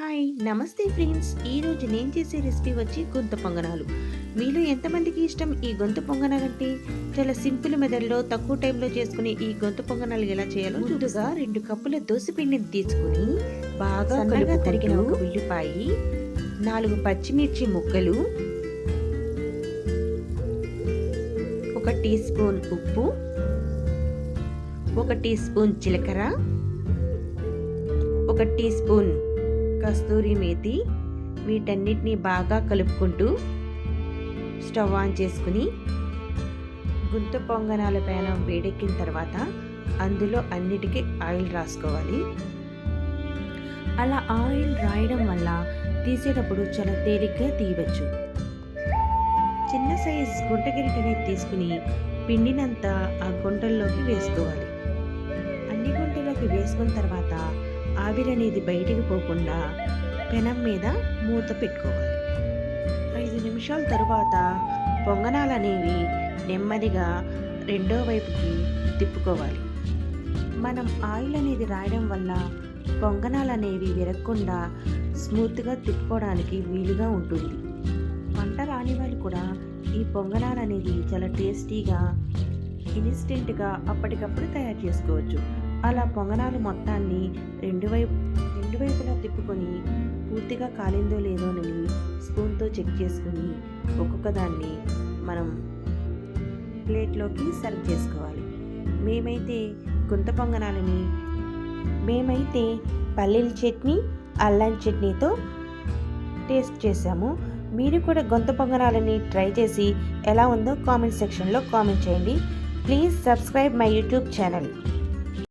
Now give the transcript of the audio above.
Hi నమస్తే friends. ఈరోజు నేను చేసే రెసిపీ వచ్చి గొంతు పొంగనాలు. మీలో ఎంతమందికి ఇష్టం ఈ గొంతు పొంగనాలంటే? చాలా సింపుల్ మెథడ్లో తక్కువ టైంలో చేసుకునే ఈ గొంతు పొంగనాలు ఎలా చేయాలో ముందుగా రెండు కప్పుల దోసపిండిని తీసుకుని బాగా సన్నగా తరిగిన ఒక ఉల్లిపాయి నాలుగు పచ్చిమిర్చి ముక్కలు ఒక టీ స్పూన్ ఉప్పు ఒక టీ స్పూన్ జీలకర్ర ఒక టీ స్పూన్ కస్తూరి మేతి వీటన్నిటిని బాగా కలుపుకుంటూ స్టవ్ ఆన్ చేసుకుని గుంత పొంగనాల పేనం వేడెక్కిన తర్వాత అందులో అన్నిటికీ ఆయిల్ రాసుకోవాలి. అలా ఆయిల్ రాయడం వల్ల తీసేటప్పుడు చాలా తేలిగ్గా తీయవచ్చు. చిన్న సైజ్ గుంట తీసుకుని పిండినంతా ఆ గుంటల్లోకి వేసుకోవాలి. అన్ని గుంటలోకి వేసుకున్న తర్వాత ఆవిరి అనేది బయటికి పోకుండా పెనం మీద మూత పెట్టుకోవాలి. ఐదు నిమిషాల తరువాత పొంగనాలు అనేవి నెమ్మదిగా రెండో వైపుకి తిప్పుకోవాలి. మనం ఆయిల్ అనేది రాయడం వల్ల పొంగనాలు అనేవి విరగకుండా స్మూత్గా తిప్పుకోవడానికి వీలుగా ఉంటుంది. వంట రాని వాళ్ళు కూడా ఈ పొంగనాలు అనేది చాలా టేస్టీగా ఇన్స్టెంట్గా అప్పటికప్పుడు తయారు చేసుకోవచ్చు. అలా పొంగనాలు మొత్తాన్ని రెండు వైపు రెండు వైపులా తిప్పుకొని పూర్తిగా కాలిందో లేదోనని స్పూన్తో చెక్ చేసుకుని ఒక్కొక్క దాన్ని మనం ప్లేట్లోకి సర్వ్ చేసుకోవాలి. మేమైతే గుంత పొంగనాలని మేమైతే పల్లీల చట్నీ అల్లం చట్నీతో టేస్ట్ చేసాము మీరు కూడా గొంత పొంగనాలని ట్రై చేసి ఎలా ఉందో కామెంట్ సెక్షన్లో కామెంట్ చేయండి. Please subscribe my YouTube channel.